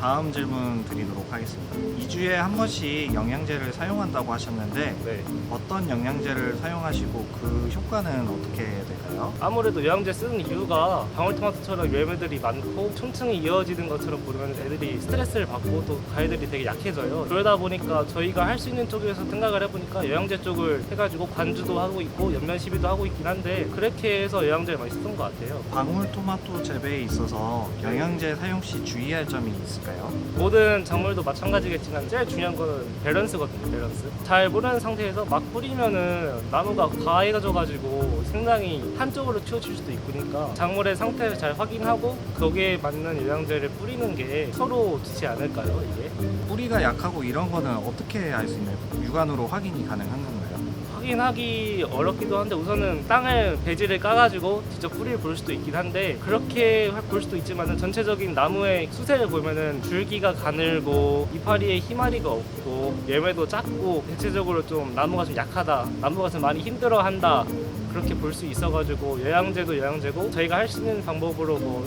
다음 질문 드리도록 하겠습니다. 2주에 한 번씩 영양제를 사용한다고 하셨는데 네. 어떤 영양제를 사용하시고 그 효과는 어떻게 될까요? 아무래도 영양제 쓰는 이유가 방울토마토처럼 열매들이 많고 층층이 이어지는 것처럼 보면 애들이 스트레스를 받고 또 가해들이 되게 약해져요. 그러다 보니까 저희가 할 수 있는 쪽에서 생각을 해보니까 영양제 쪽을 해가지고 관주도 하고 있고 연면 시비도 하고 있긴 한데 그렇게 해서 영양제를 많이 쓰던 것 같아요. 방울토마토 재배에 있어서 영양제 사용 시 주의할 점이 있을까요? 모든 작물도 마찬가지겠지만 제일 중요한 거는 밸런스거든요 밸런스 잘 모르는 상태에서 막 뿌리면은 나무가 과해져가지고 생장이 한쪽으로 치우칠 수도 있으니까 작물의 상태를 잘 확인하고 거기에 맞는 영양제를 뿌리는 게 서로 좋지 않을까요 이게 뿌리가 약하고 이런 거는 어떻게 알 수 있나요? 육안으로 확인이 가능한 건가요? 확인하기 어렵기도 한데 우선은 땅을 배지를 까가지고 직접 뿌리를 볼 수도 있긴 한데 그렇게 볼 수도 있지만은 전체적인 나무의 수세를 보면은 줄기가 가늘고 이파리에 희마리가 없고 열매도 작고 대체적으로 좀 나무가 좀 약하다 나무가 좀 많이 힘들어한다 그렇게 볼 수 있어가지고 영양제도 영양제고 저희가 할 수 있는 방법으로 뭐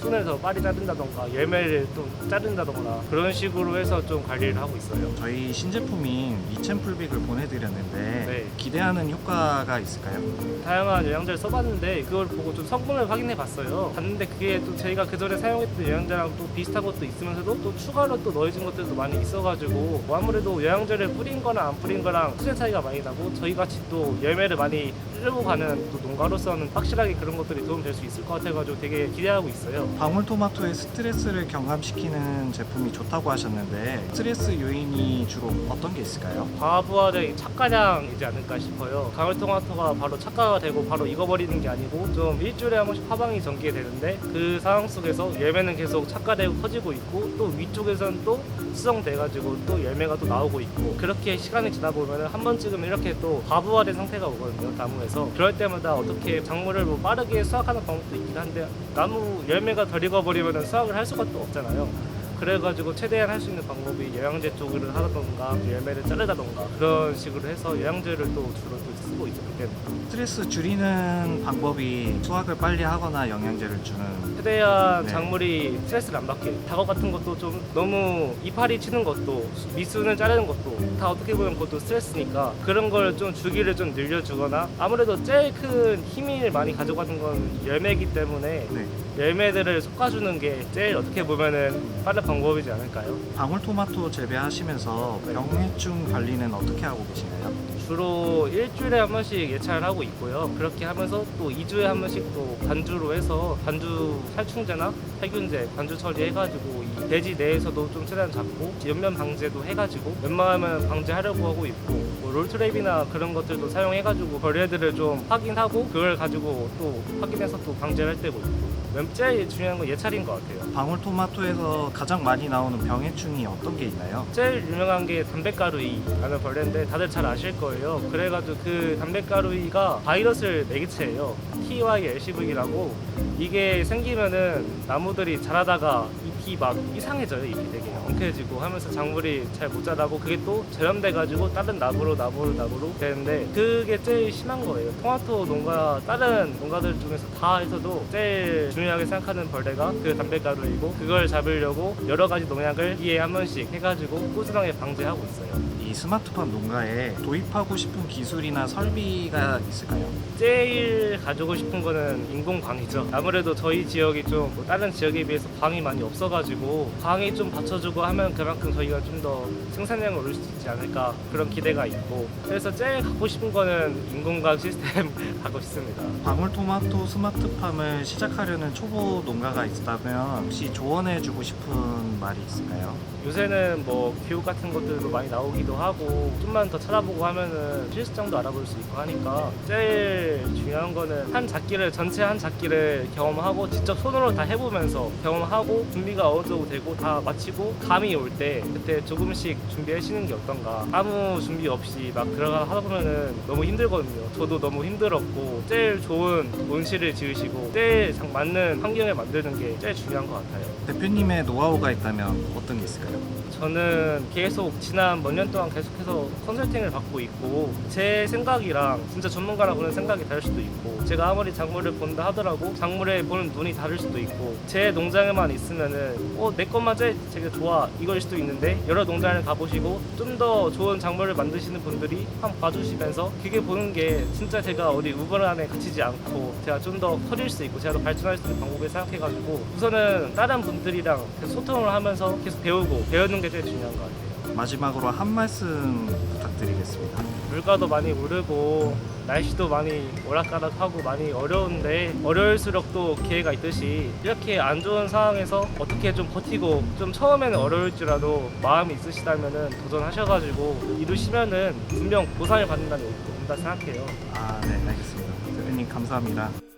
좀더더 빨리 자른다던가 열매를 좀 자른다던가 그런 식으로 해서 좀 관리를 하고 있어요. 저희 신제품인 이첸풀빅을 보내드렸는데 네. 기대하는 효과가 있을까요? 다양한 영양제를 써봤는데 그걸 보고 좀 성분을 확인해 봤어요. 봤는데 그게 또 저희가 그 전에 사용했던 영양제랑 또 비슷한 것도 있으면서도 또 추가로 또 넣어진 것들도 많이 있어가지고 뭐 아무래도 영양제를 뿌린 거랑 안 뿌린 거랑 수제 차이가 많이 나고 저희 같이 또 열매를 많이 끌고 가는 또 농가로서는 확실하게 그런 것들이 도움 될 수 있을 것 같아가지고 되게 기대하고 있어요. 방울토마토의 스트레스를 경감시키는 제품이 좋다고 하셨는데 스트레스 요인이 주로 어떤 게 있을까요? 과부하적인 착가량이지 않을까 싶어요. 가을토마토가 바로 착가가 되고 바로 익어버리는 게 아니고 좀 일주일에 한 번씩 화방이 전개 되는데 그 상황 속에서 열매는 계속 착가되고 커지고 있고 또 위쪽에서는 또 수정돼가지고 또 열매가 또 나오고 있고 그렇게 시간이 지나 보면은 한 번쯤은 이렇게 또 과부하된 상태가 오거든요 나무에서 그럴 때마다 어떻게 작물을 뭐 빠르게 수확하는 방법도 있긴 한데 나무 열매가 덜 익어버리면은 수확을 할 수가 또 없잖아요. 그래가지고 최대한 할 수 있는 방법이 영양제 쪽을 하던가 열매를 자르다던가 그런 식으로 해서 영양제를 또 주로 또 쓰고 있죠 그때는 스트레스 줄이는 방법이 수확을 빨리 하거나 영양제를 주는 최대한 네. 작물이 스트레스를 안 받게 작업 같은 것도 좀 너무 이파리 치는 것도 미순을 자르는 것도 다 어떻게 보면 그것도 스트레스니까 그런 걸 좀 주기를 좀 늘려주거나 아무래도 제일 큰 힘을 많이 가져가는 건 열매이기 때문에 네. 열매들을 솎아주는 게 제일 어떻게 보면은 빠른 방법이지 않을까요? 방울토마토 재배하시면서 병해충 관리는 어떻게 하고 계시나요? 주로 일주일에 한 번씩 예찰을 하고 있고요. 그렇게 하면서 또 2주에 한 번씩 또 관주로 해서 관주 살충제나 살균제 관주 처리해가지고 이 대지 내에서도 좀 최대한 잡고 연면 방제도 해가지고 웬만하면 방제하려고 하고 있고 뭐 롤트랩이나 그런 것들도 사용해가지고 벌레들을 좀 확인하고 그걸 가지고 또 확인해서 또 방제를 할 때고 있고 맨 제일 중요한 건 예찰인 것 같아요. 방울토마토에서 가장 많이 나오는 병해충이 어떤 게 있나요? 제일 유명한 게 담배가루이라는 벌레인데 다들 잘 아실 거예요. 그래가지고 그 담배가루이가 바이러스를 매개체예요. TYLCV라고 이게 생기면은 나무들이 자라다가 잎이 막 이상해져요. 잎이 되게 엉켜지고 하면서 작물이 잘 못 자라고 그게 또 전염돼가지고 다른 나무로 나무로 나무로 되는데 그게 제일 심한 거예요. 토마토 농가 다른 농가들 중에서 다 해서도 제일 중요하게 생각하는 벌레가 그 담배가루이고 그걸 잡으려고 여러 가지 농약을 기에 한 번씩 해가지고 꾸준하게 방제하고 있어요. 이 스마트팜 농가에 도입하고 싶은 기술이나 설비가 있을까요? 제일 가지고 싶은 거는 인공광이죠. 아무래도 저희 지역이 좀뭐 다른 지역에 비해서 광이 많이 없어가 지고 광이 좀 받쳐주고 하면 그만큼 저희가 좀 더 생산량을 올릴 수 있지 않을까 그런 기대가 있고 그래서 제일 갖고 싶은 거는 인공광 시스템 갖고 싶습니다. 방울토마토 스마트팜을 시작하려는 초보 농가가 있다면 혹시 조언해주고 싶은 말이 있을까요? 요새는 뭐 교육 같은 것들도 많이 나오기도 하고 좀만 더 찾아보고 하면은 실습장도 알아볼 수 있고 하니까 제일 중요한 거는 한 작기를 전체 한 작기를 경험하고 직접 손으로 다 해보면서 경험하고 준비가 어느 정도 되고 다 마치고 감이 올 때 그때 조금씩 준비하시는 게 어떤가. 아무 준비 없이 막 들어가 하다 보면은 너무 힘들거든요. 저도 너무 힘들었고 제일 좋은 온실을 지으시고 제일 장- 맞는 환경을 만드는 게 제일 중요한 것 같아요. 대표님의 노하우가 있다면 어떤 게 있을까요? 저는 계속 지난 몇 년 동안 계속해서 컨설팅을 받고 있고 제 생각이랑 진짜 전문가랑 보는 생각이 다를 수도 있고 제가 아무리 작물을 본다 하더라도 작물에 보는 눈이 다를 수도 있고 제 농장에만 있으면은 어 내 것만 제 되게 좋아 이걸 수도 있는데 여러 농장을 가보시고 좀 더 좋은 작물을 만드시는 분들이 한번 봐주시면서 그게 보는 게 진짜 제가 어디 우물 안에 갇히지 않고 제가 좀 더 커질 수 있고 제가 더 발전할 수 있는 방법을 생각해가지고 우선은 다른 분들이랑 소통을 하면서 계속 배우고 배우는 게 제일 중요한 것 같아요. 마지막으로 한 말씀 부탁드리겠습니다. 물가도 많이 오르고 날씨도 많이 오락가락하고 많이 어려운데 어려울수록 또 기회가 있듯이 이렇게 안 좋은 상황에서 어떻게 좀 버티고 좀 처음에는 어려울지라도 마음이 있으시다면은 도전하셔가지고 이루시면은 분명 보상을 받는다는 온다 생각해요. 아, 네, 알겠습니다. 대표님 감사합니다.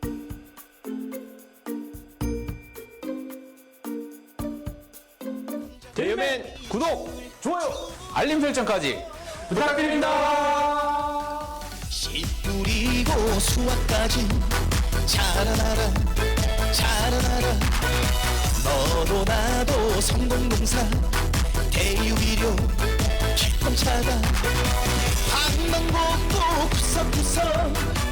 대유맨 구독, 좋아요, 알림 설정까지 부탁드립니다. 씨 뿌리고 수확까지 자라나라 자라나라 너도 나도 성공농사 대유비료 기쁨 차다 방방곡곡 구석구석